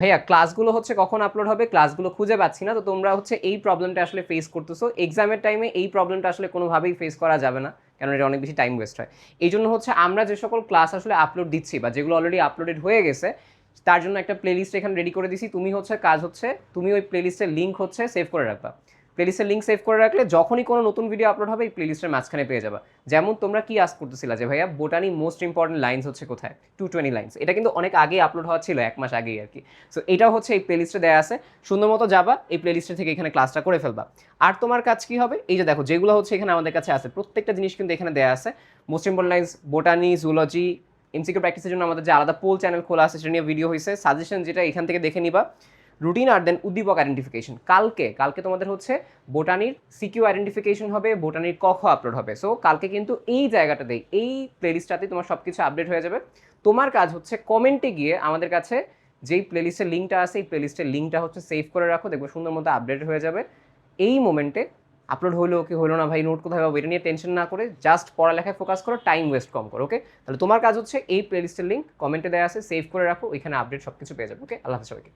ভাইয়া ক্লাসগুলো হচ্ছে কখন আপলোড হবে? ক্লাসগুলো খুঁজে পাচ্ছি না, তো তোমরা হচ্ছে এই প্রবলেমটা আসলে ফেস করতেছো। এক্সামের টাইমে এই প্রবলেমটা আসলে কোনোভাবেই ফেস করা যাবে না কারণ এটা অনেক বেশি টাইম ওয়েস্ট হয়। এই জন্য হচ্ছে আমরা যে সকল ক্লাস আসলে আপলোড দিচ্ছি বা যেগুলো অলরেডি আপলোডেড হয়ে গেছে, তার জন্য একটা প্লেলিস্ট এখানে রেডি করে দিছি। তুমি হচ্ছে কাজ হচ্ছে, তুমি ওই প্লেলিস্টের লিঙ্ক হচ্ছে সেভ করে রাখবা। প্লেলিস্টের লিঙ্ক সেভ করে রাখলে যখনই কোনো নতুন ভিডিও আপলোড হবে, এই প্লেলিস্টের মাঝখানে পেয়ে যাবা। যেমন তোমরা কি আস করতেছিলা যে, ভাইয়া বোটানি মোস্ট ইম্পর্টেন্ট লাইন্স হচ্ছে কোথায়? টু টোয়েন্টি লাইন্স এটা কিন্তু অনেক আগে আপলোড হওয়া ছিল, এক মাস আগেই আর কি সো এটাও হচ্ছে এই প্লেলিস্টে দেওয়া আছে। সুন্দর মতো যাবা, এই প্লেলিস্টে থেকে এখানে ক্লাসটা করে ফেলবা। আর তোমার কাজ কি হবে? এই যে দেখো, যেগুলো হচ্ছে এখানে আমাদের কাছে আছে, প্রত্যেকটা জিনিস কিন্তু এখানে দেওয়া আছে। Most important lines botany zoology MCQ প্র্যাকটিসের জন্য আমাদের যে আলাদা পোল চ্যানেল খোলা আছে, সেটা নিয়ে ভিডিও হয়েছে সাজেশন যেটা এখান থেকে দেখে নিবা। রুটিন আর দেন উদ্দীপক আইডেন্টিফিকেশন কালকে কালকে তোমাদের হচ্ছে বোটানির সিকিউ আইডেন্টিফিকেশন হবে, বোটানির কখ আপলোড হবে। সো কালকে কিন্তু এই জায়গাটাতেই, এই প্লেলিস্টটাতে তোমার সব কিছু আপডেট হয়ে যাবে। তোমার কাজ হচ্ছে কমেন্টে গিয়ে আমাদের কাছে যেই প্লেলিস্টের লিঙ্কটা আছে, এই প্লেলিস্টের লিঙ্কটা হচ্ছে সেভ করে রাখো। দেখব সুন্দর মতো আপডেট হয়ে যাবে। এই মোমেন্টে আপলোড হলো কি হলো না ভাই নোট কোথায় পাবো এটা নিয়ে টেনশন না করে জাস্ট পড়ালেখায় ফোকাস করো টাইম ওয়েস্ট কম করো ওকে তাহলে তোমার কাজ হচ্ছে এই প্লেলিস্টের লিঙ্ক কমেন্টে দেওয়া আছে সেভ করে রাখো, ওইখানে আপডেট সব কিছু পেয়ে যাবে ওকে আল্লাহ সবাইকে।